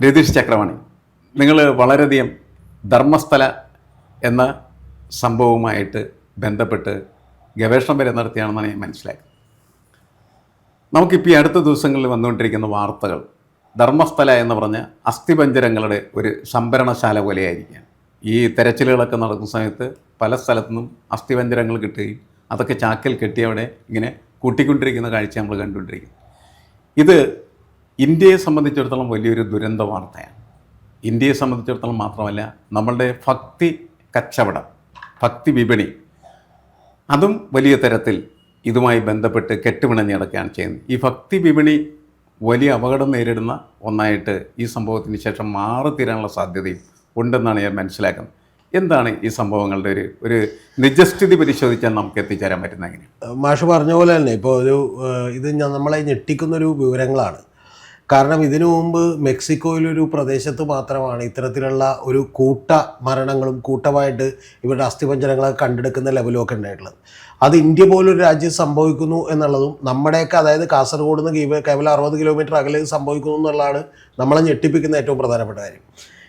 രതീഷ് ചക്രവാണി. നിങ്ങൾ വളരെയധികം ധർമ്മസ്ഥല എന്ന സംഭവവുമായിട്ട് ബന്ധപ്പെട്ട് ഗവേഷണം വരെ നടത്തിയാണെന്നാണ് ഞാൻ മനസ്സിലാക്കുന്നത് നമുക്കിപ്പോൾ ഈ അടുത്ത ദിവസങ്ങളിൽ വന്നുകൊണ്ടിരിക്കുന്ന വാർത്തകൾ ധർമ്മസ്ഥല എന്ന് പറഞ്ഞ അസ്ഥിപഞ്ജരങ്ങളുടെ ഒരു സംഭരണശാല പോലെയായിരിക്കുകയാണ്. ഈ തെരച്ചിലുകളൊക്കെ നടക്കുന്ന സമയത്ത് പല സ്ഥലത്തുനിന്നും അസ്ഥിപഞ്ജരങ്ങൾ കിട്ടുകയും അതൊക്കെ ചാക്കിൽ കെട്ടി അവിടെ ഇങ്ങനെ കൂട്ടിക്കൊണ്ടിരിക്കുന്ന കാഴ്ച നമ്മൾ കണ്ടുകൊണ്ടിരിക്കും ഇത് ഇന്ത്യയെ സംബന്ധിച്ചിടത്തോളം വലിയൊരു ദുരന്ത വാർത്തയാണ്. ഇന്ത്യയെ സംബന്ധിച്ചിടത്തോളം മാത്രമല്ല നമ്മളുടെ ഭക്തി കച്ചവടം ഭക്തി വിപണി അതും വലിയ തരത്തിൽ ഇതുമായി ബന്ധപ്പെട്ട് കെട്ടുപിണഞ്ഞ് കിടക്കുകയാണ് ചെയ്യുന്നത്. ഈ ഭക്തി വിപണി വലിയ അപകടം നേരിടുന്ന ഒന്നായിട്ട് ഈ സംഭവത്തിന് ശേഷം മാറി തീരാനുള്ള സാധ്യതയും ഉണ്ടെന്നാണ് ഞാൻ മനസ്സിലാക്കുന്നത്. എന്താണ് ഈ സംഭവങ്ങളുടെ ഒരു ഒരു നിജസ്ഥിതി പരിശോധിച്ചാൽ നമുക്ക് എത്തിച്ചേരാൻ പറ്റുന്ന എങ്ങനെയാണ്? മാഷ് പറഞ്ഞ പോലെ തന്നെ ഇപ്പോൾ ഒരു ഇത് നമ്മളെ ഞെട്ടിക്കുന്നൊരു വിവരങ്ങളാണ്. കാരണം ഇതിനു മുമ്പ് മെക്സിക്കോയിലൊരു പ്രദേശത്ത് മാത്രമാണ് ഇത്തരത്തിലുള്ള ഒരു കൂട്ട മരണങ്ങളും കൂട്ടമായിട്ട് ഇവരുടെ അസ്ഥിപഞ്ജരങ്ങളൊക്കെ കണ്ടെടുക്കുന്ന ലെവലും ഒക്കെ ഉണ്ടായിട്ടുള്ളത്. അത് ഇന്ത്യ പോലൊരു രാജ്യം സംഭവിക്കുന്നു എന്നുള്ളതും നമ്മുടെയൊക്കെ അതായത് കാസർഗോഡ് നിന്ന് കീവ- കേവലം അറുപത് കിലോമീറ്റർ അകലെ സംഭവിക്കുന്നു എന്നുള്ളതാണ് നമ്മളെ ഞെട്ടിപ്പിക്കുന്ന ഏറ്റവും പ്രധാനപ്പെട്ട കാര്യം.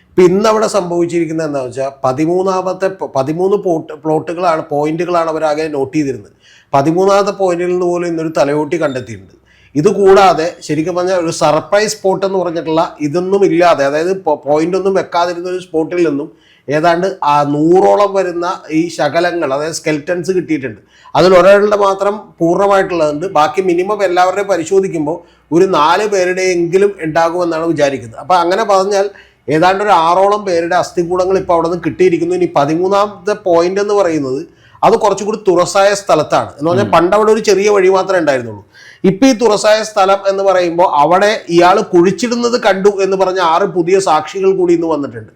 ഇപ്പം ഇന്ന് അവിടെ സംഭവിച്ചിരിക്കുന്നത് എന്താ വെച്ചാൽ പതിമൂന്നാമത്തെ പതിമൂന്ന് പോട്ട് പ്ലോട്ടുകളാണ് പോയിന്റുകളാണ് അവരാകെ നോട്ട് ചെയ്തിരുന്നത്. പതിമൂന്നാമത്തെ പോയിന്റിൽ നിന്ന് പോലും ഇന്നൊരു തലയോട്ടി കണ്ടെത്തിയിട്ടുണ്ട്. ഇത് കൂടാതെ ശരിക്കും പറഞ്ഞാൽ ഒരു സർപ്രൈസ് സ്പോട്ട് എന്ന് പറഞ്ഞിട്ടുള്ള ഇതൊന്നും ഇല്ലാതെ അതായത് പോയിന്റ് ഒന്നും വെക്കാതിരുന്ന ഒരു സ്പോട്ടിൽ നിന്നും ഏതാണ്ട് ആ നൂറോളം വരുന്ന ഈ ശകലങ്ങൾ അതായത് സ്കെൽറ്റൻസ് കിട്ടിയിട്ടുണ്ട്. അതിൽ ഒരാളുടെ മാത്രം പൂർണമായിട്ടുള്ളതുണ്ട്. ബാക്കി മിനിമം എല്ലാവരുടെയും പരിശോധിക്കുമ്പോൾ ഒരു നാല് പേരുടെയെങ്കിലും ഉണ്ടാകുമെന്നാണ് വിചാരിക്കുന്നത്. അപ്പോൾ അങ്ങനെ പറഞ്ഞാൽ ഏതാണ്ട് ഒരു ആറോളം പേരുടെ അസ്ഥികൂടങ്ങൾ ഇപ്പോൾ അവിടെ നിന്ന് കിട്ടിയിരിക്കുന്നു. ഇനി പതിമൂന്നാമത്തെ പോയിന്റ് എന്ന് പറയുന്നത് അത് കുറച്ചുകൂടി തുറസായ സ്ഥലത്താണ്. എന്ന് പറഞ്ഞാൽ പണ്ട് അവിടെ ഒരു ചെറിയ വഴി മാത്രമേ ഉണ്ടായിരുന്നുള്ളൂ. ഇപ്പൊ ഈ തുറസായ സ്ഥലം എന്ന് പറയുമ്പോൾ അവിടെ ഇയാൾ കുഴിച്ചിടുന്നത് കണ്ടു എന്ന് പറഞ്ഞ ആറ് പുതിയ സാക്ഷികൾ കൂടി ഇന്ന് വന്നിട്ടുണ്ട്.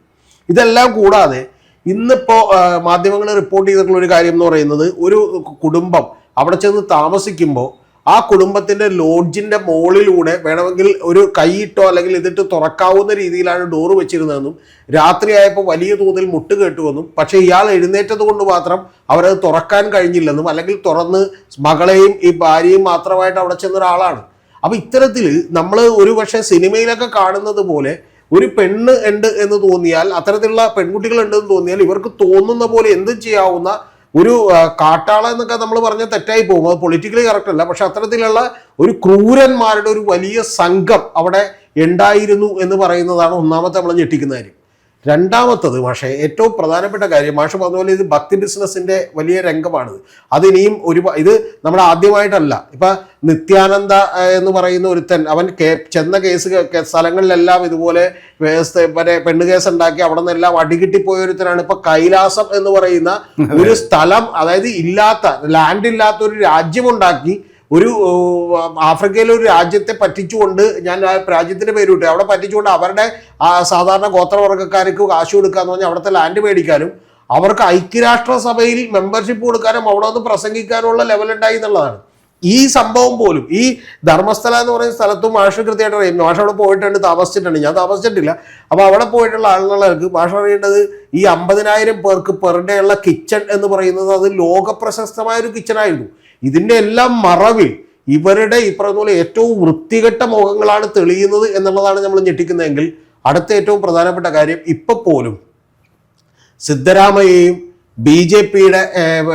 ഇതെല്ലാം കൂടാതെ ഇന്നിപ്പോ മാധ്യമങ്ങൾ റിപ്പോർട്ട് ചെയ്തിട്ടുള്ള ഒരു കാര്യം എന്ന് പറയുന്നത് ഒരു കുടുംബം അവിടെ ചെന്ന് താമസിക്കുമ്പോൾ ആ കുടുംബത്തിന്റെ ലോഡ്ജിന്റെ മുകളിലൂടെ വേണമെങ്കിൽ ഒരു കൈയിട്ടോ അല്ലെങ്കിൽ ഇതിട്ട് തുറക്കാവുന്ന രീതിയിലാണ് ഡോറ് വെച്ചിരുന്നതെന്നും രാത്രിയായപ്പോൾ വലിയ തോതിൽ മുട്ട് കേട്ടുവെന്നും പക്ഷേ ഇയാൾ എഴുന്നേറ്റത് കൊണ്ട് മാത്രം അവരത് തുറക്കാൻ കഴിഞ്ഞില്ലെന്നും അല്ലെങ്കിൽ തുറന്ന് മകളെയും ഈ ഭാര്യയും മാത്രമായിട്ട് അവിടെ ചെന്ന ഒരാളാണ്. അപ്പൊ ഇത്തരത്തിൽ നമ്മൾ ഒരു പക്ഷേ സിനിമയിലൊക്കെ കാണുന്നത് പോലെ ഒരു പെണ്ണ് ഉണ്ട് എന്ന് തോന്നിയാൽ അത്തരത്തിലുള്ള പെൺകുട്ടികൾ ഉണ്ടെന്ന് തോന്നിയാൽ ഇവർക്ക് തോന്നുന്ന പോലെ എന്തും ചെയ്യാവുന്ന ഒരു കാട്ടാള എന്നൊക്കെ നമ്മൾ പറഞ്ഞ തെറ്റായി പോകും. അത് പൊളിറ്റിക്കലി കറക്റ്റ് അല്ല. പക്ഷെ അത്തരത്തിലുള്ള ഒരു ക്രൂരന്മാരുടെ ഒരു വലിയ സംഘം അവിടെ ഉണ്ടായിരുന്നു എന്ന് പറയുന്നതാണ് ഒന്നാമത്തെ നമ്മൾ ഞെട്ടിക്കുന്ന കാര്യം. രണ്ടാമത്തത് പക്ഷേ ഏറ്റവും പ്രധാനപ്പെട്ട കാര്യം മാഷ് പറഞ്ഞ പോലെ ഇത് ഭക്തി ബിസിനസിന്റെ വലിയ രംഗമാണിത്. അതിനിയും ഒരു ഇത് നമ്മൾ ആദ്യമായിട്ടല്ല. ഇപ്പൊ നിത്യാനന്ദ എന്ന് പറയുന്ന ഒരുത്തൻ അവൻ കേ- ചെന്ന കേസ് സ്ഥലങ്ങളിലെല്ലാം ഇതുപോലെ പെണ്ണ് കേസ് ഉണ്ടാക്കി അവിടെ നിന്നെല്ലാം അടികിട്ടിപ്പോയ ഒരുത്തനാണ്. ഇപ്പൊ കൈലാസം എന്ന് പറയുന്ന ഒരു സ്ഥലം അതായത് ഇല്ലാത്ത ലാൻഡ് ഇല്ലാത്ത ഒരു രാജ്യമുണ്ടാക്കി ഒരു ആഫ്രിക്കയിലെ ഒരു രാജ്യത്തെ പറ്റിച്ചുകൊണ്ട് ഞാൻ ആ രാജ്യത്തിന്റെ പേര് വിട്ടു. അവിടെ പറ്റിച്ചുകൊണ്ട് അവരുടെ സാധാരണ ഗോത്രവർഗക്കാർക്ക് കാശ് കൊടുക്കാന്ന് പറഞ്ഞാൽ അവിടുത്തെ ലാൻഡ് മേടിക്കാനും അവർക്ക് ഐക്യരാഷ്ട്രസഭയിൽ മെമ്പർഷിപ്പ് കൊടുക്കാനും അവിടെ നിന്ന് പ്രസംഗിക്കാനുള്ള ലെവലുണ്ടായി എന്നുള്ളതാണ്. ഈ സംഭവം പോലും ഈ ധർമ്മസ്ഥല എന്ന് പറയുന്ന സ്ഥലത്തും മാഷ് കൃത്യമായിട്ട് അറിയാം. മാഷ് അവിടെ പോയിട്ടുണ്ട് താമസിച്ചിട്ടുണ്ട്. ഞാൻ താമസിച്ചിട്ടില്ല. അപ്പോൾ അവിടെ പോയിട്ടുള്ള ആളുകൾക്ക് മാഷ് അറിയേണ്ടത് ഈ അമ്പതിനായിരം പേർക്ക് പെർ ഡേ ഉള്ള കിച്ചൺ എന്ന് പറയുന്നത് അത് ലോക പ്രശസ്തമായ ഒരു കിച്ചൺ ഇതിന്റെ എല്ലാം മറവിൽ ഇവരുടെ ഈ പറഞ്ഞ പോലെ ഏറ്റവും വൃത്തികെട്ട മുഖങ്ങളാണ് തെളിയുന്നത് എന്നുള്ളതാണ് നമ്മൾ ഞെട്ടിക്കുന്നതെങ്കിൽ അടുത്ത ഏറ്റവും പ്രധാനപ്പെട്ട കാര്യം ഇപ്പൊ പോലും സിദ്ധരാമയ്യയും ബി ജെ പിയുടെ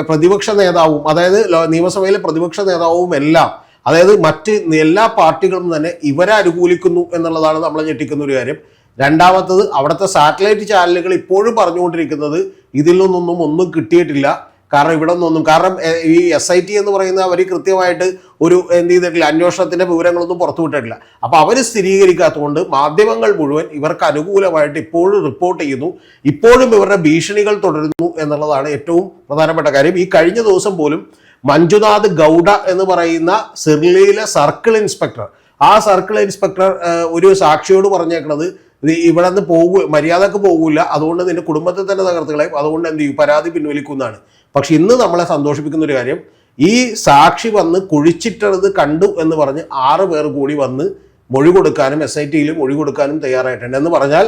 പ്രതിപക്ഷ നേതാവും അതായത് നിയമസഭയിലെ പ്രതിപക്ഷ നേതാവും എല്ലാം അതായത് മറ്റ് എല്ലാ പാർട്ടികളും തന്നെ ഇവരെ അനുകൂലിക്കുന്നു എന്നുള്ളതാണ് നമ്മളെ ഞെട്ടിക്കുന്ന ഒരു കാര്യം. രണ്ടാമത്തത് അവിടുത്തെ സാറ്റലൈറ്റ് ചാനലുകൾ ഇപ്പോഴും പറഞ്ഞുകൊണ്ടിരിക്കുന്നത് ഇതിൽ നിന്നൊന്നും ഒന്നും കിട്ടിയിട്ടില്ല. കാരണം ഇവിടെ നിന്നൊന്നും കാരണം ഈ എസ് ഐ ടി എന്ന് പറയുന്ന അവർ കൃത്യമായിട്ട് ഒരു എന്ത് ചെയ്തിട്ടില്ല അന്വേഷണത്തിന്റെ വിവരങ്ങളൊന്നും പുറത്തുവിട്ടിട്ടില്ല അപ്പോൾ അവർ സ്ഥിരീകരിക്കാത്തതുകൊണ്ട് മാധ്യമങ്ങൾ മുഴുവൻ ഇവർക്ക് അനുകൂലമായിട്ട് ഇപ്പോഴും റിപ്പോർട്ട് ചെയ്യുന്നു. ഇപ്പോഴും ഇവരുടെ ഭീഷണികൾ തുടരുന്നു എന്നുള്ളതാണ് ഏറ്റവും പ്രധാനപ്പെട്ട കാര്യം. ഈ കഴിഞ്ഞ ദിവസം പോലും മഞ്ജുനാഥ് ഗൗഡ എന്ന് പറയുന്ന സിർലിയിലെ സർക്കിൾ ഇൻസ്പെക്ടർ ആ സർക്കിൾ ഇൻസ്പെക്ടർ ഒരു സാക്ഷിയോട് പറഞ്ഞേക്കുന്നത് ഇവിടെ നിന്ന് പോകൂ മര്യാദയ്ക്ക് പോകൂല. അതുകൊണ്ട് നിന്റെ കുടുംബത്തെ തന്നെ തകർത്തുകളയും അതുകൊണ്ട് എന്ത് ചെയ്യും? പരാതി പിൻവലിക്കുന്നതാണ് പക്ഷെ ഇന്ന് നമ്മളെ സന്തോഷിപ്പിക്കുന്ന ഒരു കാര്യം ഈ സാക്ഷി വന്ന് കുഴിച്ചിട്ടത് കണ്ടു എന്ന് പറഞ്ഞ് ആറ് പേർ കൂടി വന്ന് മൊഴി കൊടുക്കാനും എസ് ഐ ടിയിൽ മൊഴി കൊടുക്കാനും തയ്യാറായിട്ടുണ്ട് എന്ന് പറഞ്ഞാൽ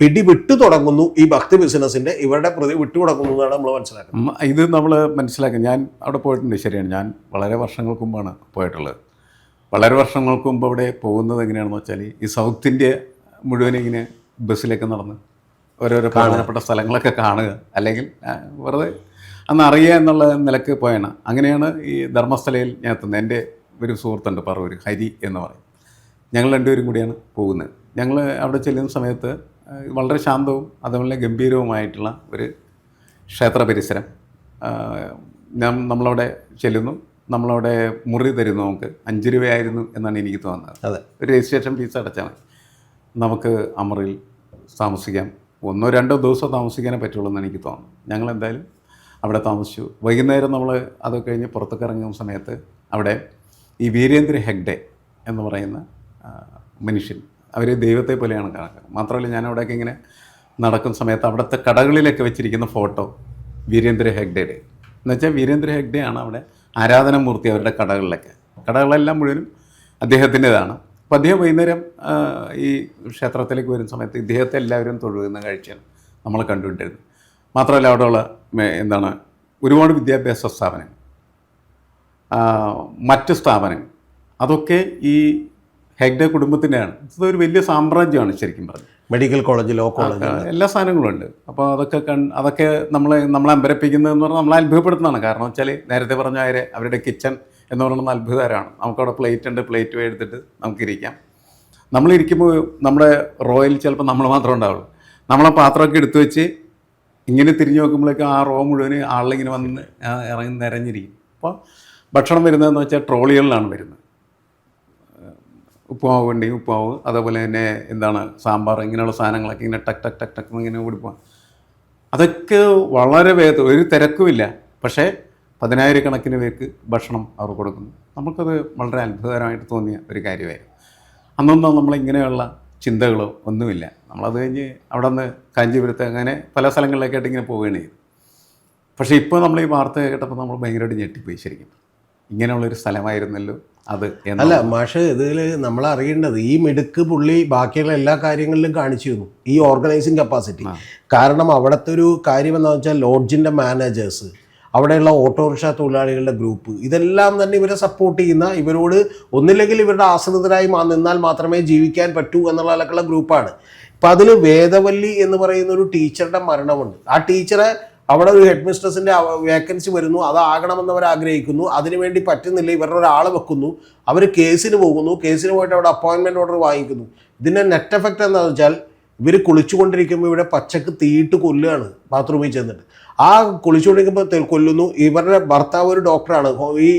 പിടി വിട്ടു തുടങ്ങുന്നു ഈ ഭക്തി ബിസിനസിന്റെ ഇവരുടെ പ്രതി വിട്ടു തുടങ്ങുന്നു എന്നാണ് നമ്മൾ മനസ്സിലാക്കുന്നത്. ഇത് നമ്മൾ മനസ്സിലാക്കുക ഞാൻ അവിടെ പോയിട്ടുണ്ട് ശരിയാണ്. ഞാൻ വളരെ വർഷങ്ങൾക്ക് മുമ്പാണ് പോയിട്ടുള്ളത്. വളരെ വർഷങ്ങൾക്ക് മുമ്പ് അവിടെ പോകുന്നത് എങ്ങനെയാണെന്ന് വെച്ചാൽ ഈ സൗത്ത് ഇന്ത്യ മുഴുവൻ ഇങ്ങനെ ബസ്സിലേക്ക് നടന്ന് ഓരോരോ പ്രധാനപ്പെട്ട സ്ഥലങ്ങളൊക്കെ കാണുക. അല്ലെങ്കിൽ വെറുതെ അന്ന് അറിയുക എന്നുള്ള നിലയ്ക്ക് പോയാണ്. അങ്ങനെയാണ് ഈ ധർമ്മസ്ഥലയിൽ ഞാൻ എത്തുന്നത്. എന്റെ ഒരു സുഹൃത്തുണ്ട് പറവൂർ ഹരി എന്ന് പറയും. ഞങ്ങൾ രണ്ടുപേരും കൂടിയാണ് പോകുന്നത്. ഞങ്ങൾ അവിടെ ചെല്ലുന്ന സമയത്ത് വളരെ ശാന്തവും അതുപോലെ ഗംഭീരവുമായിട്ടുള്ള ഒരു ക്ഷേത്ര പരിസരം നമ്മളവിടെ ചെല്ലുന്നു. നമ്മളവിടെ മുറി തരുന്നു നമുക്ക്. അഞ്ച് രൂപയായിരുന്നു എന്നാണ് എനിക്ക് തോന്നുന്നത്. അതെ. ഒരു രജിസ്ട്രേഷൻ ഫീസ് അടച്ചാണ് നമുക്ക് അമറിൽ താമസിക്കാം. ഒന്നോ രണ്ടോ ദിവസം താമസിക്കാനേ പറ്റുള്ളൂ എന്ന് എനിക്ക് തോന്നുന്നു ഞങ്ങൾ എന്തായാലും അവിടെ താമസിച്ചു. വൈകുന്നേരം നമ്മൾ അത് കഴിഞ്ഞ് പുറത്തൊക്കെ ഇറങ്ങുന്ന സമയത്ത് അവിടെ ഈ വീരേന്ദ്ര ഹെഗ്ഡെ എന്ന് പറയുന്ന മനുഷ്യൻ. അവർ ദൈവത്തെ പോലെയാണ് കണക്കുന്നത് മാത്രമല്ല ഞാൻ അവിടെയൊക്കെ ഇങ്ങനെ നടക്കുന്ന സമയത്ത് അവിടുത്തെ കടകളിലൊക്കെ വെച്ചിരിക്കുന്ന ഫോട്ടോ വീരേന്ദ്ര ഹെഗ്ഡയുടെ. എന്നുവെച്ചാൽ വീരേന്ദ്ര ഹെഗ്ഡെയാണ് അവിടെ ആരാധനാമൂർത്തി അവരുടെ കടകളിലൊക്കെ. കടകളെല്ലാം മുഴുവനും അദ്ദേഹത്തിന്റെതാണ്. അപ്പോൾ അദ്ദേഹം വൈകുന്നേരം ഈ ക്ഷേത്രത്തിലേക്ക് വരുന്ന സമയത്ത് ഇദ്ദേഹത്തെ എല്ലാവരും തൊഴുകുന്ന കാഴ്ചയാണ് നമ്മൾ കണ്ടുകൊണ്ടിരുന്നത്. മാത്രമല്ല അവിടെയുള്ള എന്താണ് ഒരുപാട് വിദ്യാഭ്യാസ സ്ഥാപനങ്ങൾ മറ്റ് സ്ഥാപനങ്ങൾ അതൊക്കെ ഈ ഹെഗ്ഡെ കുടുംബത്തിന്റെയാണ്. ഇതൊരു വലിയ സാമ്രാജ്യമാണ് ശരിക്കും പറഞ്ഞത് മെഡിക്കൽ കോളേജ് ലോ കോളേജ്. എല്ലാ സാധനങ്ങളും ഉണ്ട്. അപ്പോൾ അതൊക്കെ കൺ അതൊക്കെ നമ്മളെ നമ്മളെ അമ്പരപ്പിക്കുന്നതെന്ന് പറഞ്ഞാൽ നമ്മളെ അത്ഭുതപ്പെടുത്തുന്നതാണ്. കാരണം വെച്ചാൽ നേരത്തെ പറഞ്ഞ അവരെ അവരുടെ കിച്ചൺ എന്ന് പറയുന്നത് അത്ഭുതകരമാണ്. നമുക്കവിടെ പ്ലേറ്റ് ഉണ്ട് പ്ലേറ്റ് എടുത്തിട്ട് നമുക്കിരിക്കാം നമ്മളിരിക്കുമ്പോൾ നമ്മുടെ റോയൽ ചിലപ്പോൾ നമ്മൾ മാത്രമേ ഉണ്ടാവുള്ളൂ. നമ്മളെ പാത്രമൊക്കെ എടുത്തു വെച്ച് ഇങ്ങനെ തിരിഞ്ഞു നോക്കുമ്പോഴേക്കും ആ റോ മുഴുവൻ ആളിങ്ങനെ വന്ന് ഇറങ്ങി നിരഞ്ഞിരിക്കും. അപ്പോൾ ഭക്ഷണം വരുന്നതെന്ന് വെച്ചാൽ ട്രോളികളിലാണ് വരുന്നത്. ഉപ്പുമാവ് വേണ്ടി ഉപ്പുമാവ് അതേപോലെ തന്നെ എന്താണ് സാമ്പാർ ഇങ്ങനെയുള്ള സാധനങ്ങളൊക്കെ ഇങ്ങനെ ടക് ടക് ടക് ടക്ക് ഇങ്ങനെ ഓടിപ്പോവാം. അതൊക്കെ വളരെ വേഗത്തിൽ ഒരു തിരക്കുമില്ല പക്ഷേ പതിനായിരക്കണക്കിന് പേർക്ക് ഭക്ഷണം അവർ കൊടുക്കുന്നു. നമുക്കത് വളരെ അത്ഭുതകരമായിട്ട് തോന്നിയ ഒരു കാര്യമായിരുന്നു. അന്നൊന്നും നമ്മളിങ്ങനെയുള്ള ചിന്തകളോ ഒന്നുമില്ല. നമ്മളത് കഴിഞ്ഞ് അവിടെ നിന്ന് കാഞ്ചീപുരത്ത് അങ്ങനെ പല സ്ഥലങ്ങളിലേക്കായിട്ട് ഇങ്ങനെ പോവുകയാണ് ചെയ്തു പക്ഷേ ഇപ്പോൾ നമ്മൾ ഈ വാർത്ത കേട്ടപ്പോൾ നമ്മൾ ഭയങ്കരമായിട്ട് ഞെട്ടിപ്പോയി ശരിക്കും. ഇങ്ങനെയുള്ളൊരു സ്ഥലമായിരുന്നല്ലോ അത് അല്ല മാഷ് ഇതിൽ നമ്മൾ അറിയേണ്ടത് ഈ മിടുക്ക് പുള്ളി ബാക്കിയുള്ള എല്ലാ കാര്യങ്ങളിലും കാണിച്ചു തന്നു. ഈ ഓർഗനൈസിങ് കപ്പാസിറ്റി. കാരണം അവിടുത്തെ ഒരു കാര്യം എന്താണെന്ന് വെച്ചാൽ ലോഡ്ജിന്റെ മാനേജേഴ്സ് അവിടെയുള്ള ഓട്ടോറിക്ഷ തൊഴിലാളികളുടെ ഗ്രൂപ്പ് ഇതെല്ലാം തന്നെ ഇവരെ സപ്പോർട്ട് ചെയ്യുന്ന ഇവരോട് ഒന്നില്ലെങ്കിൽ ഇവരുടെ ആശ്രിതരായി നിന്നാൽ മാത്രമേ ജീവിക്കാൻ പറ്റൂ എന്നുള്ള നിലക്കുള്ള ഗ്രൂപ്പാണ്. ഇപ്പം അതിൽ വേദവല്ലി എന്ന് പറയുന്ന ഒരു ടീച്ചറുടെ മരണമുണ്ട്. ആ ടീച്ചറെ അവിടെ ഒരു ഹെഡ് മിസ്ട്രസിന്റെ വേക്കൻസി വരുന്നു. അതാകണമെന്ന് അവർ ആഗ്രഹിക്കുന്നു. അതിനുവേണ്ടി പറ്റുന്നില്ല. ഇവരുടെ ഒരാൾ വെക്കുന്നു. അവർ കേസിന് പോകുന്നു. കേസിന് പോയിട്ട് അവിടെ അപ്പോയിൻമെന്റ് ഓർഡർ വാങ്ങിക്കുന്നു. ഇതിന്റെ നെറ്റ് എഫക്റ്റ് എന്താണെന്ന് വെച്ചാൽ ഇവർ കുളിച്ചുകൊണ്ടിരിക്കുമ്പോൾ ഇവിടെ പച്ചക്ക് തീയിട്ട് കൊല്ലുകയാണ് ബാത്റൂമിൽ ചെന്നിട്ട്. ആ കുളിച്ചുകൊണ്ടിരിക്കുമ്പോൾ കൊല്ലുന്നു. ഇവരുടെ ഭർത്താവ് ഒരു ഡോക്ടറാണ്. ഈ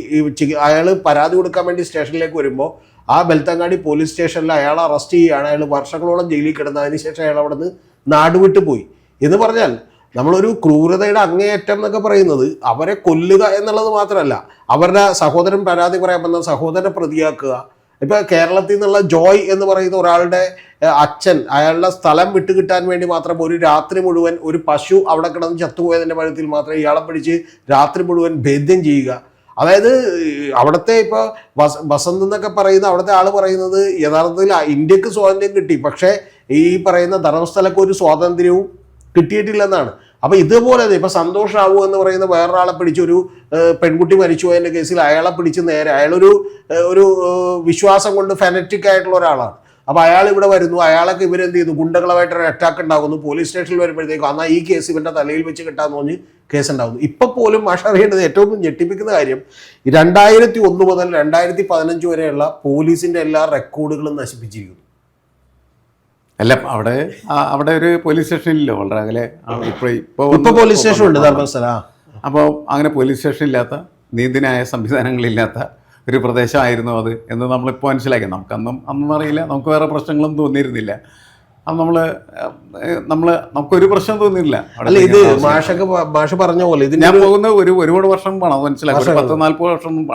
അയാൾ പരാതി കൊടുക്കാൻ വേണ്ടി സ്റ്റേഷനിലേക്ക് വരുമ്പോൾ ആ ബെൽത്തങ്ങാടി പോലീസ് സ്റ്റേഷനിൽ അയാൾ അറസ്റ്റ് ചെയ്യുകയാണ്. അയാൾ വർഷങ്ങളോളം ജയിലിൽ കിടന്ന് അതിനുശേഷം അയാൾ അവിടെ നിന്ന് നാടുവിട്ട് പോയി. എന്ന് പറഞ്ഞാൽ നമ്മളൊരു ക്രൂരതയുടെ അങ്ങേയറ്റം എന്നൊക്കെ പറയുന്നത് അവരെ കൊല്ലുക എന്നുള്ളത് മാത്രമല്ല അവരുടെ സഹോദരൻ പരാതി പറയാൻ വന്ന സഹോദരനെ പ്രതിയാക്കുക. ഇപ്പൊ കേരളത്തിൽ നിന്നുള്ള ജോയ് എന്ന് പറയുന്ന ഒരാളുടെ അച്ഛൻ അയാളുടെ സ്ഥലം വിട്ടുകിട്ടാൻ വേണ്ടി മാത്രം ഒരു രാത്രി മുഴുവൻ ഒരു പശു അവിടെ കിടന്ന് ചത്തുപോയതിന്റെ പഴത്തിൽ മാത്രം ഇയാളെ പിടിച്ച് രാത്രി മുഴുവൻ ഭേദ്യം ചെയ്യുക. അതായത് അവിടുത്തെ ഇപ്പൊ വസ വസന്ത് എന്നൊക്കെ പറയുന്ന അവിടുത്തെ ആൾ പറയുന്നത് യഥാർത്ഥത്തിൽ ഇന്ത്യയ്ക്ക് സ്വാതന്ത്ര്യം കിട്ടി. പക്ഷേ ഈ പറയുന്ന ധർമ്മസ്ഥലക്ക് ഒരു സ്വാതന്ത്ര്യവും കിട്ടിയിട്ടില്ലെന്നാണ്. അപ്പോൾ ഇതുപോലെ തന്നെ ഇപ്പൊ സന്തോഷ് റാവു എന്ന് പറയുന്ന വേറൊരാളെ പിടിച്ചൊരു പെൺകുട്ടി മരിച്ചു പോയതിന്റെ കേസിൽ അയാളെ പിടിച്ച് നേരെ അയാളൊരു ഒരു വിശ്വാസം കൊണ്ട് ഫെനറ്റിക് ആയിട്ടുള്ള ഒരാളാണ്. അപ്പൊ അയാൾ ഇവിടെ വരുന്നു അയാളൊക്കെ ഇവരെന്ത് ചെയ്തു? ഗുണ്ടകളുമായിട്ടൊരു ഒരു അറ്റാക്ക് ഉണ്ടാകുന്നു പോലീസ് സ്റ്റേഷനിൽ വരുമ്പോഴത്തേക്കും എന്നാൽ ഈ കേസ് ഇവന്റെ തലയിൽ വെച്ച് കിട്ടാന്ന് പറഞ്ഞ് കേസ് ഉണ്ടാകുന്നു ഇപ്പൊ പോലും മാഷ അറിയേണ്ടത് ഏറ്റവും ഞെട്ടിപ്പിക്കുന്ന കാര്യം രണ്ടായിരത്തി ഒന്ന് മുതൽ രണ്ടായിരത്തി പതിനഞ്ച് വരെയുള്ള പോലീസിന്റെ എല്ലാ റെക്കോർഡുകളും നശിപ്പിച്ചിരിക്കുന്നു. അല്ല അവിടെ അവിടെ ഒരു പോലീസ് സ്റ്റേഷൻ ഇല്ലല്ലോ വളരെ അകലെ. ഇപ്പോൾ ഇപ്പോൾ പോലീസ് സ്റ്റേഷൻ ഉണ്ട് ധർമ്മസ്ഥല. അപ്പോൾ അങ്ങനെ പോലീസ് സ്റ്റേഷൻ ഇല്ലാത്ത നീതിനായ സംവിധാനങ്ങളില്ലാത്ത ഒരു പ്രദേശമായിരുന്നു അത് എന്ന് നമ്മളിപ്പോൾ മനസ്സിലാക്കി. നമുക്കന്നും അന്നും അറിയില്ല നമുക്ക് വേറെ പ്രശ്നങ്ങളൊന്നും തോന്നിയിരുന്നില്ല. അത് നമ്മൾ നമ്മൾ നമുക്കൊരു പ്രശ്നം തോന്നിയില്ല അല്ല ഇത് മാഷൊക്കെ മാഷ് പറഞ്ഞ പോലെ ഇത് ഞാൻ പോകുന്ന ഒരു ഒരുപാട് വർഷം പോണം അത് മനസ്സിലാക്കി. പത്ത് നാല്പത് വർഷം മുമ്പ്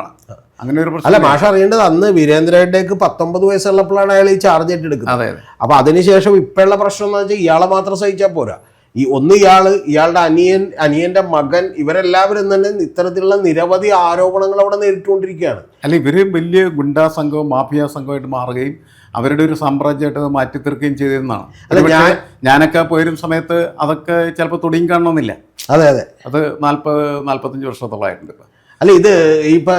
അങ്ങനെ ഒരു പ്രശ്നം അല്ല ഭാഷ മാഷ അറിയേണ്ടത് അന്ന് വീരേന്ദ്രയുടെക്ക് പത്തൊമ്പത് വയസ്സുള്ളപ്പോഴാണ് അയാൾ ഈ ചാർജ് ഏറ്റെടുക്കുന്നത് അപ്പൊ അതിനുശേഷം ഇപ്പോഴുള്ള പ്രശ്നം എന്ന് വെച്ചാൽ ഇയാളെ മാത്രം സഹിച്ചാൽ പോരാ. ഈ ഒന്ന് ഇയാൾ ഇയാളുടെ അനിയൻ അനിയന്റെ മകൻ ഇവരെല്ലാവരും തന്നെ ഇത്തരത്തിലുള്ള നിരവധി ആരോപണങ്ങൾ അവിടെ നേരിട്ടുകൊണ്ടിരിക്കുകയാണ്. അല്ല ഇവർ വലിയ ഗുണ്ടാ സംഘവും മാഫിയ സംഘമായിട്ട് മാറുകയും അവരുടെ ഒരു സാമ്രാജ്യമായിട്ട് അത് മാറ്റി തീർക്കുകയും ചെയ്തിരുന്നതാണ്. അല്ല, ഞാൻ- ഞാനൊക്കെ പോയിരുന്ന സമയത്ത് അതൊക്കെ ചിലപ്പോൾ തുടങ്ങി കാണണമെന്നില്ല. അതെ അതെ. അത് നാൽപ്പത് നാൽപ്പത്തഞ്ച് വർഷത്തോളമായിട്ടുണ്ട് ഇപ്പം. അല്ല ഇത് ഇപ്പൊ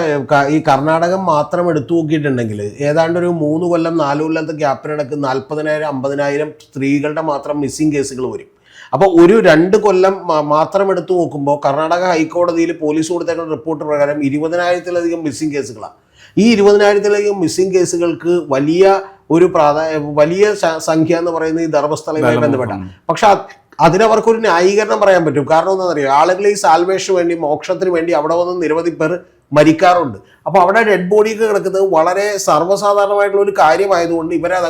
ഈ കർണാടകം മാത്രം എടുത്തു നോക്കിയിട്ടുണ്ടെങ്കിൽ ഏതാണ്ട് ഒരു മൂന്ന് കൊല്ലം നാല് കൊല്ലത്തെ ഗ്യാപ്പിനിടക്ക് നാൽപ്പതിനായിരം അമ്പതിനായിരം സ്ത്രീകളുടെ മാത്രം മിസ്സിംഗ് കേസുകൾ വരും. അപ്പോൾ ഒരു രണ്ട് കൊല്ലം മാത്രം എടുത്തു നോക്കുമ്പോൾ കർണാടക ഹൈക്കോടതിയിൽ പോലീസ് കൊടുത്തേക്കുന്ന റിപ്പോർട്ട് പ്രകാരം ഇരുപതിനായിരത്തിലധികം മിസ്സിംഗ് കേസുകളാണ് ഈ ഇരുപതിനായിരത്തിലധികം മിസ്സിംഗ് കേസുകൾക്ക് വലിയ ഒരു പ്രാധാന്യ വലിയ സംഖ്യ എന്ന് പറയുന്നത് ഈ ധർമ്മസ്ഥലവുമായി ബന്ധപ്പെട്ട. പക്ഷെ അത് അതിനവർക്കൊരു ന്യായീകരണം പറയാൻ പറ്റും. കാരണം എന്താണെന്നറിയോ? ആളുകൾ ഈ സാൽവേഷന് വേണ്ടി മോക്ഷത്തിന് വേണ്ടി അവിടെ വന്ന് നിരവധി പേർ മരിക്കാറുണ്ട്. അപ്പോൾ അവിടെ ഡെഡ് ബോഡിയൊക്കെ കിടക്കുന്നത് വളരെ സർവസാധാരണമായിട്ടുള്ള ഒരു കാര്യമായതുകൊണ്ട് ഇവരത്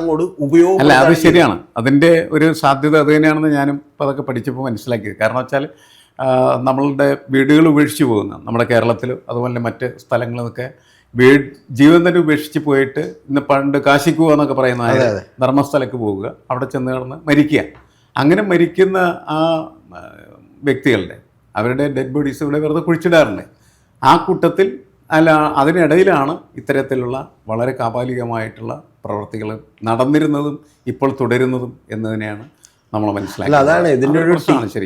ഉപയോഗം അല്ല അത് ശരിയാണ്. അതിന്റെ ഒരു സാധ്യത അത് തന്നെയാണെന്ന് ഞാനും ഇപ്പോൾ അതൊക്കെ പഠിച്ചപ്പോൾ മനസ്സിലാക്കിയത്. കാരണം വെച്ചാൽ നമ്മളുടെ വീടുകൾ ഉപേക്ഷിച്ച് പോകുന്ന നമ്മുടെ കേരളത്തിൽ അതുപോലെ മറ്റ് സ്ഥലങ്ങളിലൊക്കെ വീട് ജീവൻ തന്നെ ഉപേക്ഷിച്ച് പോയിട്ട് ഇന്ന് പണ്ട് കാശിക്ക് പോകുക എന്നൊക്കെ പറയുന്ന ധർമ്മസ്ഥലക്ക് പോവുക അവിടെ ചെന്ന് കിടന്ന് മരിക്കുക. അങ്ങനെ മരിക്കുന്ന ആ, വ്യക്തികളുടെ അവരുടെ ഡെഡ് ബോഡീസ് ഇവിടെ വെറുതെ കുഴിച്ചിടാറുണ്ട്. ആ കൂട്ടത്തിൽ അല്ല അതിനിടയിലാണ് ഇത്തരത്തിലുള്ള വളരെ കാപാലികമായിട്ടുള്ള പ്രവർത്തികൾ നടന്നിരുന്നതും ഇപ്പോൾ തുടരുന്നതും എന്നതിനെയാണ് നമ്മൾ അല്ല മനസ്സിലാക്കുന്നത് അതാണ് ഇതിന്റെ ഒരു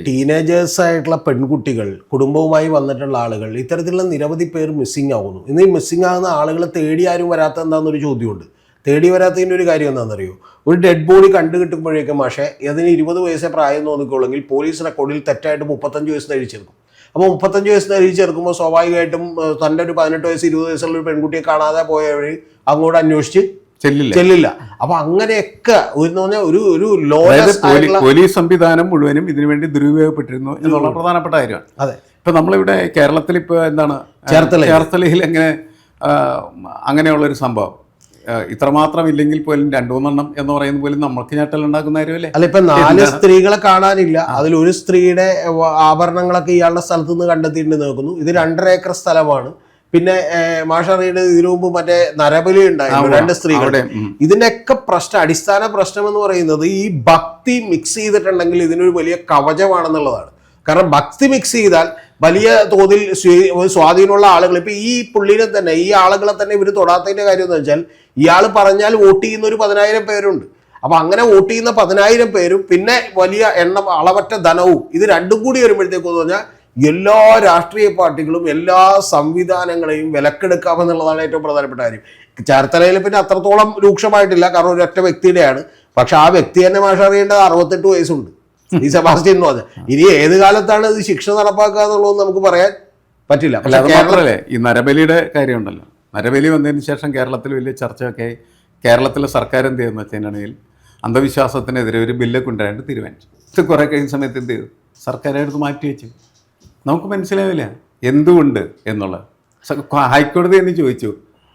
ടീനേജേഴ്സ് ആയിട്ടുള്ള പെൺകുട്ടികൾ കുടുംബവുമായി വന്നിട്ടുള്ള ആളുകൾ ഇത്തരത്തിലുള്ള നിരവധി പേർ മിസ്സിംഗ് ആകുന്നു ഇന്ന് ഈ മിസ്സിംഗ് ആകുന്ന ആളുകളെ തേടി ആരും വരാത്ത എന്താണെന്നൊരു ചോദ്യമുണ്ട്. തേടി വരാത്തതിന്റെ ഒരു കാര്യം എന്താണെന്നറിയോ ഒരു ഡെഡ് ബോഡി കണ്ടു കിട്ടുമ്പോഴേക്കും പക്ഷേ അതിന് ഇരുപത് വയസ്സേ പ്രായം തോന്നിക്കുള്ളെങ്കിൽ പോലീസ് റെക്കോർഡിൽ തെറ്റായിട്ട് മുപ്പത്തഞ്ച് വയസ്സ് എഴുതിച്ചേർക്കും അപ്പോൾ മുപ്പത്തഞ്ച് വയസ്സ് ചേർക്കുമ്പോൾ സ്വാഭാവികമായിട്ടും തന്റെ ഒരു പതിനെട്ട് വയസ്സ് ഇരുപത് വയസ്സുള്ള ഒരു പെൺകുട്ടിയെ കാണാതെ പോയ വഴി അങ്ങോട്ട് അന്വേഷിച്ച് ചെല്ലില്ല. ചെല്ലില്ല. അപ്പൊ അങ്ങനെയൊക്കെ ഒരു ഒരു പോലീസ് സംവിധാനം മുഴുവനും ഇതിനുവേണ്ടി ദുരുപയോഗപ്പെട്ടിരുന്നു എന്നുള്ള പ്രധാനപ്പെട്ട കാര്യമാണ്. അതെ. ഇപ്പൊ നമ്മളിവിടെ കേരളത്തിൽ ഇപ്പൊ എന്താണ് ചേർത്തല ചേർത്തലയിൽ. എങ്ങനെ അങ്ങനെയുള്ള ഒരു സംഭവം. ഇത്രമാത്രം ഇല്ലെങ്കിൽ പോലും രണ്ടു മൂന്നെണ്ണം എന്ന് പറയുന്ന പോലും നമ്മൾക്ക് ഞെട്ടലുണ്ടാക്കുന്ന കാര്യമല്ലേ? അല്ല ഇപ്പൊ നാല് സ്ത്രീകളെ കാണാനില്ല. അതിൽ ഒരു സ്ത്രീയുടെ ആഭരണങ്ങളൊക്കെ ഇയാളുടെ സ്ഥലത്ത് നിന്ന് കണ്ടെത്തിയിട്ട് നോക്കുന്നു. ഇത് രണ്ടര ഏക്കർ സ്ഥലമാണ്. പിന്നെ മാഷറിയുടെ ഇതിനു മുമ്പ് മറ്റേ നരബലി ഉണ്ടായിരുന്നു രണ്ട് സ്ത്രീകളുടെ. ഇതിനൊക്കെ പ്രശ്നം അടിസ്ഥാന പ്രശ്നം എന്ന് പറയുന്നത് ഈ ഭക്തി മിക്സ് ചെയ്തിട്ടുണ്ടെങ്കിൽ ഇതിനൊരു വലിയ കവചമാണെന്നുള്ളതാണ്. കാരണം ഭക്തി മിക്സ് ചെയ്താൽ വലിയ തോതിൽ സ്വാധീനമുള്ള ആളുകൾ ഇപ്പൊ ഈ പുള്ളിനെ തന്നെ ഈ ആളുകളെ തന്നെ ഇവർ തൊടാത്തതിന്റെ കാര്യം എന്ന് വെച്ചാൽ ഇയാൾ പറഞ്ഞാൽ വോട്ട് ചെയ്യുന്ന ഒരു പതിനായിരം പേരുണ്ട്. അപ്പൊ അങ്ങനെ വോട്ട് ചെയ്യുന്ന പതിനായിരം പേരും പിന്നെ വലിയ എണ്ണം അളവറ്റ ധനവും ഇത് രണ്ടും കൂടി വരുമ്പോഴത്തേക്കും എന്ന് പറഞ്ഞാൽ എല്ലാ രാഷ്ട്രീയ പാർട്ടികളും എല്ലാ സംവിധാനങ്ങളെയും വിലക്കെടുക്കാമെന്നുള്ളതാണ് ഏറ്റവും പ്രധാനപ്പെട്ട കാര്യം. ചേർത്തലയിൽ പിന്നെ അത്രത്തോളം രൂക്ഷമായിട്ടില്ല കാരണം ഒരൊറ്റ വ്യക്തിയുടെയാണ്. പക്ഷെ ആ വ്യക്തി തന്നെ മാഷറിയേണ്ടത് അറുപത്തെട്ട് വയസ്സുണ്ട്. ഈ സെബാസ്റ്റ്യൻ എന്ന് പറഞ്ഞാൽ ഇനി ഏത് കാലത്താണ് ഇത് ശിക്ഷ നടപ്പാക്കുക എന്നുള്ളത് നമുക്ക് പറയാൻ പറ്റില്ല. അല്ല അത് മാത്രമല്ലേ ഈ നരബലിയുടെ കാര്യമുണ്ടല്ലോ. നരബലി വന്നതിന് ശേഷം കേരളത്തിൽ വലിയ ചർച്ചയൊക്കെ ആയി. കേരളത്തിലെ സർക്കാർ എന്ത് ചെയ്യുന്ന വെച്ചാണെങ്കിൽ അന്ധവിശ്വാസത്തിനെതിരെ ഒരു ബില്ല് കൊണ്ടുവരാണ്ട് തീരുമാനിച്ചു. ഇത് കുറേ കഴിഞ്ഞ സമയത്ത് എന്ത് ചെയ്തു? സർക്കാരെടുത്ത് മാറ്റി വെച്ചു. നമുക്ക് മനസ്സിലാവില്ല എന്തുകൊണ്ട് എന്നുള്ളത് ഹൈക്കോടതി എന്ന് ചോദിച്ചു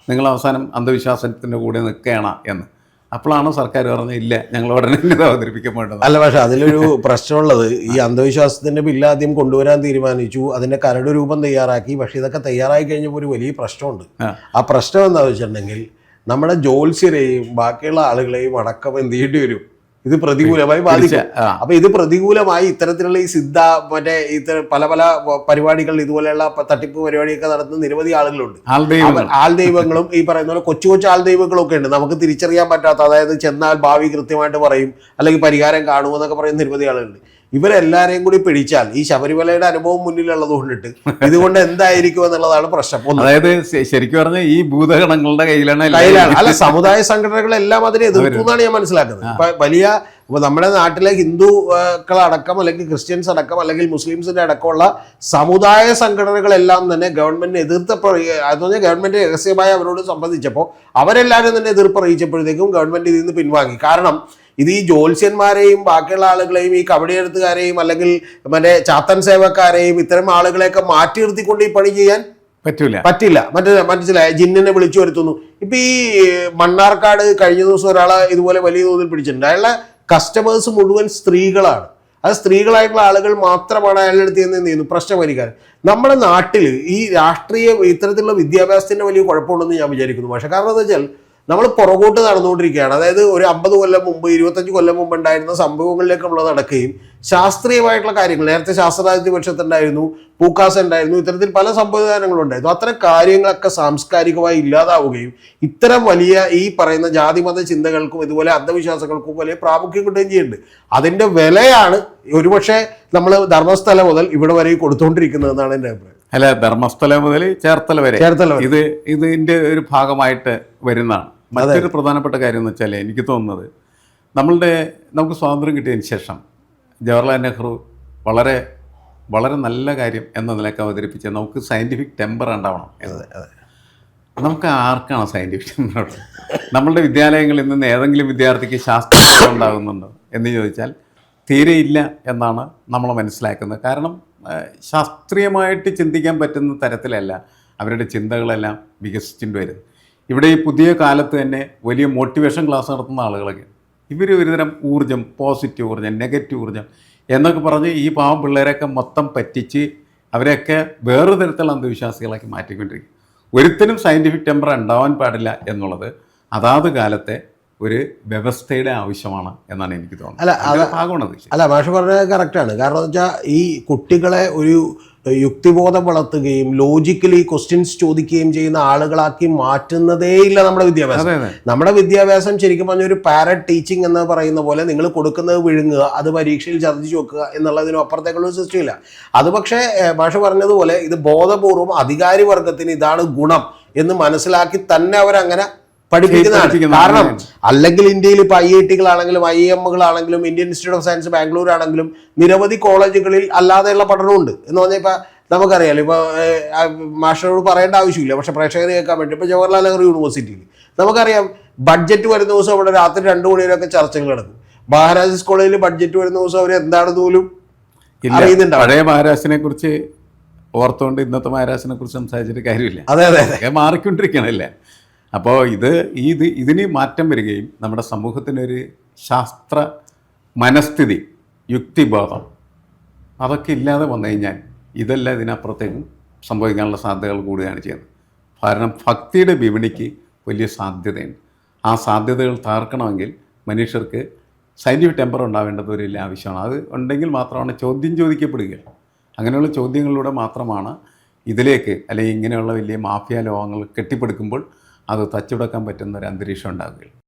നിങ്ങൾ അവസാനം അന്ധവിശ്വാസത്തിന്റെ കൂടെ നിൽക്കുകയാണ് എന്ന്. അപ്പോഴാണ് സർക്കാർ പറഞ്ഞത് ഇല്ല ഞങ്ങൾ ഉടനെ ഇത് അവതരിപ്പിക്കാൻ വേണ്ടത് അല്ല പക്ഷേ അതിലൊരു പ്രശ്നമുള്ളത് ഈ അന്ധവിശ്വാസത്തിന്റെ ബില്ല് ആദ്യം കൊണ്ടുവരാൻ തീരുമാനിച്ചു അതിന്റെ കരട് രൂപം തയ്യാറാക്കി പക്ഷേ ഇതൊക്കെ തയ്യാറായി കഴിഞ്ഞപ്പോൾ ഒരു വലിയ പ്രശ്നമുണ്ട്. ആ. ആ പ്രശ്നം എന്താണെന്ന് വെച്ചിട്ടുണ്ടെങ്കിൽ നമ്മുടെ ജ്യോത്സ്യരെയും ബാക്കിയുള്ള ആളുകളെയും അടക്കം എന്ത് ചെയ്യേണ്ടി വരും? ഇത് പ്രതികൂലമായി ബാധിക്കും. അപ്പൊ ഇത് പ്രതികൂലമായി ഇത്തരത്തിലുള്ള ഈ സിദ്ധ മറ്റേ ഇത്തരം പല പല പരിപാടികൾ ഇതുപോലെയുള്ള തട്ടിപ്പ് പരിപാടിയൊക്കെ നടത്തുന്ന നിരവധി ആളുകളുണ്ട്. ആൾ ദൈവങ്ങളും ഈ പറയുന്ന പോലെ കൊച്ചു കൊച്ചു ആൾ ദൈവങ്ങളും ഒക്കെ ഉണ്ട്. നമുക്ക് തിരിച്ചറിയാൻ പറ്റാത്ത അതായത് ചെന്നാൽ ഭാവി കൃത്യമായിട്ട് പറയും അല്ലെങ്കിൽ പരിഹാരം കാണുമെന്നൊക്കെ പറയുന്ന നിരവധി ആളുകളുണ്ട്. ഇവരെല്ലാരെയും കൂടി പിടിച്ചാൽ ഈ ശബരിമലയുടെ അനുഭവം മുന്നിലുള്ളത് കൊണ്ടിട്ട് ഇതുകൊണ്ട് എന്തായിരിക്കും എന്നുള്ളതാണ് പ്രശ്നം. അതായത് ശരിക്കും പറഞ്ഞാൽ ഈ ഭൂതഗണങ്ങളുടെ കയ്യിലാണ് കയ്യിലാണ്. അല്ല സമുദായ സംഘടനകളെല്ലാം അതിനെ എതിർത്തു എന്നാണ് ഞാൻ മനസ്സിലാക്കുന്നത്. ഇപ്പൊ വലിയ ഇപ്പൊ നമ്മുടെ നാട്ടിലെ ഹിന്ദുക്കളടക്കം അല്ലെങ്കിൽ ക്രിസ്ത്യൻസ് അടക്കം അല്ലെങ്കിൽ മുസ്ലിംസിന്റെ അടക്കമുള്ള സമുദായ സംഘടനകളെല്ലാം തന്നെ ഗവൺമെന്റിനെ എതിർത്തപ്പോൾ അതെന്ന് പറഞ്ഞാൽ ഗവൺമെന്റ് രഹസ്യമായി അവരോട് സംബന്ധിച്ചപ്പോൾ അവരെല്ലാവരും തന്നെ എതിർപ്പ് അറിയിച്ചപ്പോഴത്തേക്കും ഗവൺമെന്റ് ഇതിൽ നിന്ന് പിൻവാങ്ങി. കാരണം ഇത് ഈ ജ്യോത്സ്യന്മാരെയും ബാക്കിയുള്ള ആളുകളെയും ഈ കബഡിയെടുത്തുകാരെയും അല്ലെങ്കിൽ മറ്റേ ചാത്തൻ സേവക്കാരെയും ഇത്തരം ആളുകളെയൊക്കെ മാറ്റി നിർത്തിക്കൊണ്ട് ഈ പണി ചെയ്യാൻ പറ്റില്ല പറ്റില്ല. മറ്റേ മനസ്സിലായ ജിന്നിനെ വിളിച്ചു വരുത്തുന്നു. ഇപ്പൊ ഈ മണ്ണാർക്കാട് കഴിഞ്ഞ ദിവസം ഒരാളെ ഇതുപോലെ വലിയ തോതിൽ പിടിച്ചിട്ടുണ്ട്. അയാളുടെ കസ്റ്റമേഴ്സ് മുഴുവൻ സ്ത്രീകളാണ്. അത് സ്ത്രീകളായിട്ടുള്ള ആളുകൾ മാത്രമാണ് അയാളുടെ അടുത്ത് നിന്ന് എന്ത് ചെയ്യുന്നു? പ്രശ്നം പരിഹാരം. നമ്മുടെ നാട്ടിൽ ഈ രാഷ്ട്രീയ ഇത്തരത്തിലുള്ള വിദ്യാഭ്യാസത്തിന്റെ വലിയ കുഴപ്പമുണ്ടെന്ന് ഞാൻ വിചാരിക്കുന്നു. പക്ഷേ കാരണം എന്താ വെച്ചാൽ നമ്മൾ പുറകോട്ട് നടന്നുകൊണ്ടിരിക്കുകയാണ്. അതായത് ഒരു അമ്പത് കൊല്ലം മുമ്പ് ഇരുപത്തഞ്ച് കൊല്ലം മുമ്പ് ഉണ്ടായിരുന്ന സംഭവങ്ങളിലേക്ക് നമ്മൾ നടക്കുകയും ശാസ്ത്രീയമായിട്ടുള്ള കാര്യങ്ങൾ നേരത്തെ ശാസ്ത്രാധിപത്യ പക്ഷത്തുണ്ടായിരുന്നു പൂക്കാസ ഉണ്ടായിരുന്നു ഇത്തരത്തിൽ പല സംവിധാനങ്ങളും ഉണ്ടായിരുന്നു അത്തരം കാര്യങ്ങളൊക്കെ സാംസ്കാരികമായി ഇല്ലാതാവുകയും ഇത്തരം വലിയ ഈ പറയുന്ന ജാതിമത ചിന്തകൾക്കും ഇതുപോലെ അന്ധവിശ്വാസങ്ങൾക്കും വലിയ പ്രാമുഖ്യം കിട്ടുകയും ചെയ്യുന്നുണ്ട്. അതിന്റെ വിലയാണ് ഒരുപക്ഷെ നമ്മൾ ധർമ്മസ്ഥലം മുതൽ ഇവിടെ വരെ കൊടുത്തുകൊണ്ടിരിക്കുന്നതെന്നാണ് എന്റെ അഭിപ്രായം. അല്ല ധർമ്മസ്ഥലം മുതൽ ചേർത്തല വരെ. ചേർത്തല ഇത് ഇതിന്റെ ഒരു ഭാഗമായിട്ട് വരുന്നതാണ്. മറ്റൊരു പ്രധാനപ്പെട്ട കാര്യം എന്ന് വെച്ചാൽ എനിക്ക് തോന്നുന്നത് നമ്മളുടെ നമുക്ക് സ്വാതന്ത്ര്യം കിട്ടിയതിന് ശേഷം ജവഹർലാൽ നെഹ്റു വളരെ വളരെ നല്ല കാര്യം എന്ന നിലയ്ക്ക് അവതരിപ്പിച്ച നമുക്ക് സയന്റിഫിക് ടെമ്പർ ഉണ്ടാവണം. നമുക്ക് ആർക്കാണ് സയന്റിഫിക് ടെമ്പർ നമ്മളുടെ വിദ്യാലയങ്ങളിൽ നിന്ന് ഏതെങ്കിലും വിദ്യാർത്ഥിക്ക് ശാസ്ത്രം ഉണ്ടാകുന്നുണ്ടോ എന്ന് ചോദിച്ചാൽ തീരെ ഇല്ല എന്നാണ് നമ്മൾ മനസ്സിലാക്കുന്നത്. കാരണം ശാസ്ത്രീയമായിട്ട് ചിന്തിക്കാൻ പറ്റുന്ന തരത്തിലല്ല അവരുടെ ചിന്തകളെല്ലാം വികസിച്ചിട്ട് വരുന്നത്. ഇവിടെ ഈ പുതിയ കാലത്ത് തന്നെ വലിയ മോട്ടിവേഷൻ ക്ലാസ് നടത്തുന്ന ആളുകളൊക്കെ. ഇവർ ഒരുതരം ഊർജം പോസിറ്റീവ് ഊർജം നെഗറ്റീവ് ഊർജം എന്നൊക്കെ പറഞ്ഞ് ഈ പാവം പിള്ളേരെയൊക്കെ മൊത്തം പറ്റിച്ച് അവരെയൊക്കെ വേറെ തരത്തിലുള്ള അന്ധവിശ്വാസികളാക്കി മാറ്റിക്കൊണ്ടിരിക്കും ഒരിക്കലും സയന്റിഫിക് ടെമ്പർ ഉണ്ടാവാൻ പാടില്ല എന്നുള്ളത് അതാത് കാലത്തെ ഒരു വ്യവസ്ഥയുടെ ആവശ്യമാണ് എന്നാണ് എനിക്ക് തോന്നുന്നത്. അല്ല, അല്ല മാഷ് പറഞ്ഞത് കറക്റ്റാണ് കാരണം എന്ന് വെച്ചാൽ ഈ കുട്ടികളെ ഒരു യുക്തിബോധം വളർത്തുകയും ലോജിക്കലി ക്വസ്റ്റ്യൻസ് ചോദിക്കുകയും ചെയ്യുന്ന ആളുകളാക്കി മാറ്റുന്നതേ ഇല്ല നമ്മുടെ വിദ്യാഭ്യാസം. നമ്മുടെ വിദ്യാഭ്യാസം ശരിക്കും പറഞ്ഞ ഒരു പാരറ്റ് ടീച്ചിങ് എന്ന് പറയുന്ന പോലെ നിങ്ങൾ കൊടുക്കുന്നത് വിഴുങ്ങുക അത് പരീക്ഷയിൽ ഛർദ്ദിച്ച് വെക്കുക എന്നുള്ളതിനും അപ്പുറത്തേക്കുള്ള ഒരു സിസ്റ്റം ഇല്ല. അത് പക്ഷേ ഭാഷ പറഞ്ഞതുപോലെ ഇത് ബോധപൂർവം അധികാരി വർഗത്തിന് ഇതാണ് ഗുണം എന്ന് മനസ്സിലാക്കി തന്നെ അവരങ്ങനെ പഠിപ്പിക്കുന്നതാണ്. കാരണം അല്ലെങ്കിൽ ഇന്ത്യയിൽ ഇപ്പോൾ ഐ ഐ ടികളാണെങ്കിലും I എമ്മുകളാണെങ്കിലും Indian Institute of Science Bangalore ആണെങ്കിലും നിരവധി കോളേജുകളിൽ അല്ലാതെയുള്ള പഠനമുണ്ട്. എന്ന് പറഞ്ഞാൽ ഇപ്പം നമുക്കറിയാലോ ഇപ്പോൾ മാഷനോട് പറയേണ്ട ആവശ്യമില്ല. പക്ഷെ പ്രേക്ഷകർ കേൾക്കാൻ വേണ്ടി ഇപ്പോൾ ജവഹർലാൽ നെഹ്റു യൂണിവേഴ്സിറ്റിയിൽ നമുക്കറിയാം ബഡ്ജറ്റ് വരുന്ന ദിവസം അവിടെ രാത്രി രണ്ട് മണിവരെയൊക്കെ ചർച്ചകൾ നടക്കും. മഹാരാജാസ് കോളേജിൽ ബഡ്ജറ്റ് വരുന്ന ദിവസം അവർ എന്താണെന്ന് പോലും പഴയ മഹാരാഷ്ട്രനെ കുറിച്ച് ഓർത്തുകൊണ്ട് ഇന്നത്തെ മഹാരാഷ്ട്രനെ കുറിച്ച് സംസാരിച്ചിട്ട് കാര്യമില്ല. അതെ അതെ അതെ. മാറിക്കൊണ്ടിരിക്കണല്ലേ? അപ്പോൾ ഇത് ഇത് ഇതിന് മാറ്റം വരികയും നമ്മുടെ സമൂഹത്തിനൊരു ശാസ്ത്ര മനസ്ഥിതി യുക്തിബോധം അതൊക്കെ ഇല്ലാതെ വന്നു കഴിഞ്ഞാൽ ഇതെല്ലാം ഇതിനപ്പുറത്തേക്കും സംഭവിക്കാനുള്ള സാധ്യതകൾ കൂടുകയാണ് ചെയ്യുന്നത്. കാരണം ഭക്തിയുടെ വിപണിക്ക് വലിയ സാധ്യതയുണ്ട്. ആ സാധ്യതകൾ താർക്കണമെങ്കിൽ മനുഷ്യർക്ക് സയന്റിഫിക് ടെമ്പർ ഉണ്ടാവേണ്ടത് ഒരു വലിയ ആവശ്യമാണ്. അത് ഉണ്ടെങ്കിൽ മാത്രമാണ് ചോദ്യം ചോദിക്കപ്പെടുക. അങ്ങനെയുള്ള ചോദ്യങ്ങളിലൂടെ മാത്രമാണ് ഇതിലേക്ക് അല്ലെങ്കിൽ ഇങ്ങനെയുള്ള വലിയ മാഫിയ ലോകങ്ങൾ കെട്ടിപ്പടുക്കുമ്പോൾ അത് തച്ചുടക്കാൻ പറ്റുന്ന ഒരു അന്തരീക്ഷം ഉണ്ടാവുകയുള്ളൂ.